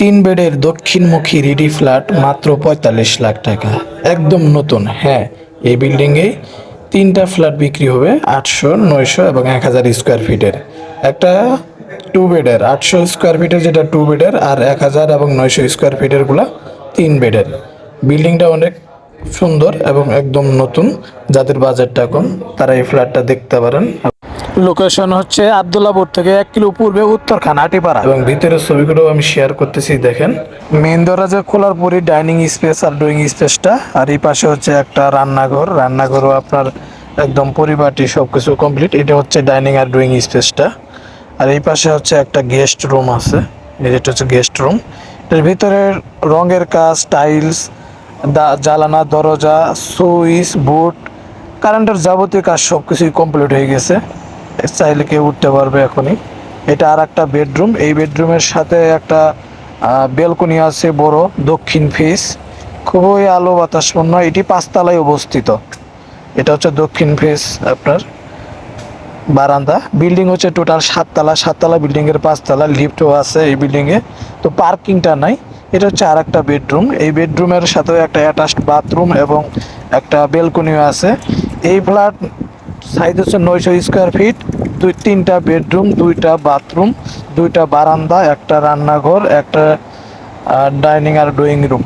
তিন বেডের দক্ষিণমুখী রিডি ফ্ল্যাট মাত্র পঁয়তাল্লিশ লাখ টাকা। একদম নতুন হ্যাঁ এই বিল্ডিংয়ে তিনটা ফ্ল্যাট বিক্রি হবে আটশো, নয়শো এবং এক হাজার স্কোয়ার ফিটের। একটা টু বেডের, আটশো স্কোয়ার ফিটের যেটা টু বেডের আর এক হাজার এবং নয়শো স্কোয়ার ফিটেরগুলা তিন বেডের। বিল্ডিংটা অনেক সুন্দর এবং একদম নতুন, যাদের বাজেটটা কম, তারা এই ফ্ল্যাটটা দেখতে পারেন। লোকেশন হচ্ছে আবদুল্লাপুর থেকে এক কিলো পূর্বে উত্তরখান আটিপাড়া এবং ভিতরের ছবিগুলো আমি শেয়ার করতেছি দেখেন। মেন দরজা খোলার পরে ডাইনিং স্পেস আর ড্রয়িং স্পেসটা আর এই পাশে হচ্ছে একটা রান্নাঘর। রান্নাঘরও আপনার একদম পরিপাটি সব কিছু কমপ্লিট এটা হচ্ছে ডাইনিং আর ড্রয়িং স্পেসটা আর এই পাশে হচ্ছে একটা গেস্ট রুম আছে। এই যেটা হচ্ছে গেস্ট রুম এর ভিতরে রঙের কাজ টাইলস জ্বালানা দরজা সুইচ বুট কারেন্টের যাবতীয় কাজ সব কিছুই কমপ্লিট হয়ে গেছে। চাইলে কেউ উঠতে পারবে এখনই। এটা আর একটা বেডরুম। এই বেডরুমের সাথে একটা বেলকনি আছে বড়, দক্ষিণ ফেস। খুবই আলো বাতাসপূর্ণ এটি পাঁচতলায় অবস্থিত। এটা হচ্ছে দক্ষিণ ফেস আপনার বারান্দা। বিল্ডিং হচ্ছে টোটাল সাততলা। সাততলা বিল্ডিং এর পাঁচতলা। লিফটও আছে এই বিল্ডিং এ তো পার্কিংটা নাই। এটা হচ্ছে আর একটা বেডরুম। এই বেডরুমের সাথেও একটা অ্যাটাচড বাথরুম এবং একটা বেলকনিও আছে। এই ফ্ল্যাট সাইজ হচ্ছে নয়শো স্কোয়ার ফিট, দুই তিনটা বেডরুম, দুইটা বাথরুম, দুইটা বারান্দা, একটা রান্নাঘর, একটা ডাইনিং আর ড্রয়িং রুম।